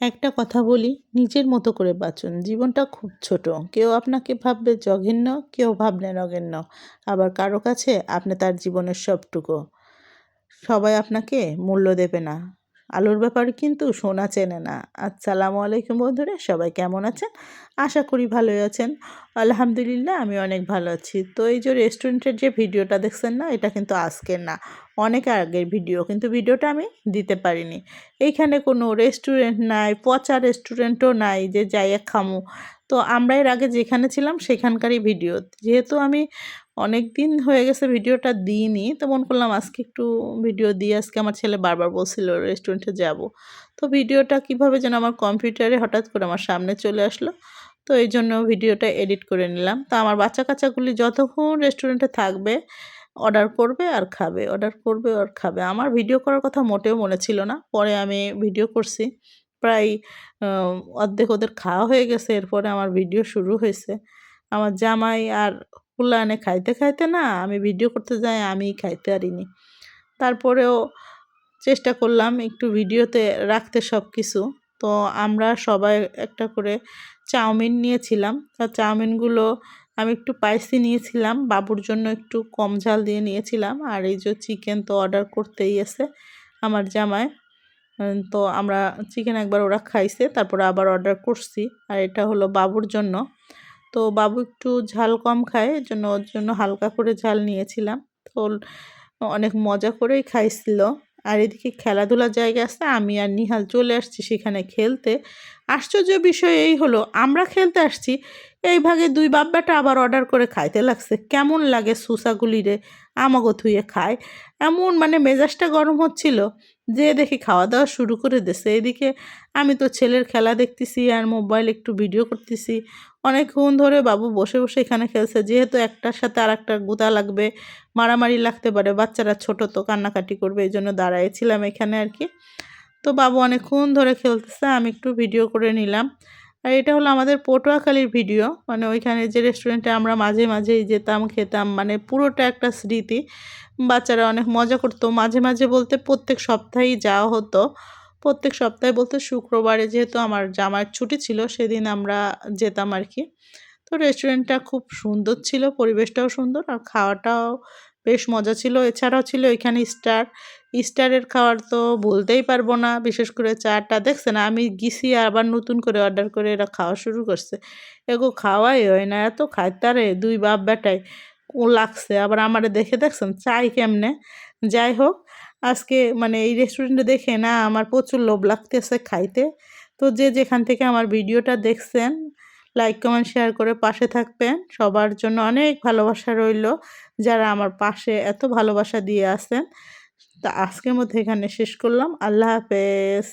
একটা কথা বলি, নিজের মতো করে বাঁচুন। জীবনটা খুব ছোট। কেউ আপনাকে ভাববে জঘন্য, কেউ ভাববে নগণ্য। আবার কারও কাছে আপনি তার জীবনের সবটুকু। সবাই আপনাকে মূল্য দেবে না। আলুর ব্যাপারে কিন্তু সোনা চেনে না। আসসালামু আলাইকুম বন্ধুরা, সবাই কেমন আছেন? আশা করি ভালোই আছেন। আলহামদুলিল্লাহ, আমি অনেক ভালো আছি। তো এই যে রেস্টুরেন্টের যে ভিডিওটা দেখছেন না, এটা কিন্তু আজকের না, অনেক আগের ভিডিও। কিন্তু ভিডিওটা আমি দিতে পারিনি। এইখানে কোনো রেস্টুরেন্ট নাই, পচা রেস্টুরেন্টও নাই, যে যাইয়া খামু। তো আমরা এর আগে যেখানে ছিলাম, সেখানকারই ভিডিও। যেহেতু আমি অনেক দিন হয়ে গেছে ভিডিওটা দিইনি, তো মন করলাম আজকে একটু ভিডিও দিয়ে আজকে আমার ছেলে বারবার বলছিল রেস্টুরেন্টে যাব। তো ভিডিওটা কীভাবে যেন আমার কম্পিউটারে হঠাৎ করে আমার সামনে চলে আসলো, তো এই জন্য ভিডিওটা এডিট করে নিলাম। তো আমার বাচ্চা কাচ্চাগুলি যতক্ষণ রেস্টুরেন্টে থাকবে অর্ডার করবে আর খাবে অর্ডার করবে আর খাবে। আমার ভিডিও করার কথা মোটেও মনে ছিল না, পরে আমি ভিডিও করছি। প্রায় অর্ধেক ওদের খাওয়া হয়ে গেছে, এরপরে আমার ভিডিও শুরু হয়েছে। আমার জামাই আর আনে খাইতে খাইতে না আমি ভিডিও করতে যাই, আমি খাইতে পারিনি। তারপরেও চেষ্টা করলাম একটু ভিডিওতে রাখতে সব কিছু তো আমরা সবাই একটা করে চাউমিন নিয়েছিলাম। তা চাউমিনগুলো আমি একটু পাইসি নিয়েছিলাম, বাবুর জন্য একটু কম ঝাল দিয়ে নিয়েছিলাম। আর এই যে চিকেন তো অর্ডার করতেই এসে আমার জামাই। তো আমরা চিকেন একবার ওরা খাইছে, তারপরে আবার অর্ডার করছি। আর এটা হলো বাবুর জন্য। তো বাবু একটু ঝাল কম খায়, এর জন্য ওর জন্য হালকা করে ঝাল নিয়েছিলাম। তো অনেক মজা করেই খাইছিল। আর এদিকে খেলাধুলার জায়গা আছে, আমি আর নিহাল চলে আসছি সেখানে খেলতে। আশ্চর্য বিষয় এই হলো, আমরা খেলতে আসছি এই ভাগে দুই বাব্বাটা আবার অর্ডার করে খাইতে লাগছে। কেমন লাগে সুসাগুলি রে? আমাগো থুয়ে খায়। এমন মানে মেজাজটা গরম হচ্ছিল যে দেখি খাওয়া দাওয়া শুরু করে দিছে। এদিকে আমি তো ছেলের খেলা দেখতেছি আর মোবাইল একটু ভিডিও করতেছি। অনেকক্ষণ ধরে বাবু বসে বসে এখানে খেলছে। যেহেতু একটার সাথে আর একটা গুতা লাগবে, মারামারি লাগতে পারে, বাচ্চারা ছোট তো কান্নাকাটি করবে এই জন্য দাঁড়াইছিলাম এখানে আর কি। তো বাবু অনেকক্ষণ ধরে খেলতেছে, আমি একটু ভিডিও করে নিলাম। আর এটা হলো আমাদের পটুয়াখালীর ভিডিও। মানে ওইখানে যে রেস্টুরেন্টে আমরা মাঝে মাঝেই যেতাম, খেতাম মানে পুরোটা একটা স্মৃতি। বাচ্চারা অনেক মজা করতো। মাঝে মাঝে বলতে প্রত্যেক সপ্তাহেই যাওয়া হতো। প্রত্যেক সপ্তাহে বলতে শুক্রবারে যেহেতু আমার জামার ছুটি ছিল, সেদিন আমরা যেতাম আর কি। তো রেস্টুরেন্টটা খুব সুন্দর ছিল, পরিবেশটাও সুন্দর আর খাওয়াটাও বেশ মজা ছিল। এছাড়াও ছিল এখানে স্টার। স্টারের খাওয়ার তো বলতেই পারব না, বিশেষ করে চাটা। দেখছেন, আমি গিসি আবার নতুন করে অর্ডার করে এরা খাওয়া শুরু করছে। এগো, খাওয়াই হয় না, এত খাইতারে দুই বাপ বেটায় লাগছে, আবার আমার দেখে দেখছেন, চাই কেমনে? যাই হোক, আজকে মানে এই রেস্টুরেন্টে দেখে না, আমার প্রচুর লোভ লাগতেছে খাইতে। তো যে যেখান থেকে আমার ভিডিওটা দেখছেন লাইক কমেন্ট শেয়ার করে পাশে থাকবেন। সবার জন্য অনেক ভালোবাসা রইল যারা আমার পাশে এত ভালোবাসা দিয়ে আসেন তা আজকের মধ্যে এখানে শেষ করলাম। আল্লাহ হাফেজ।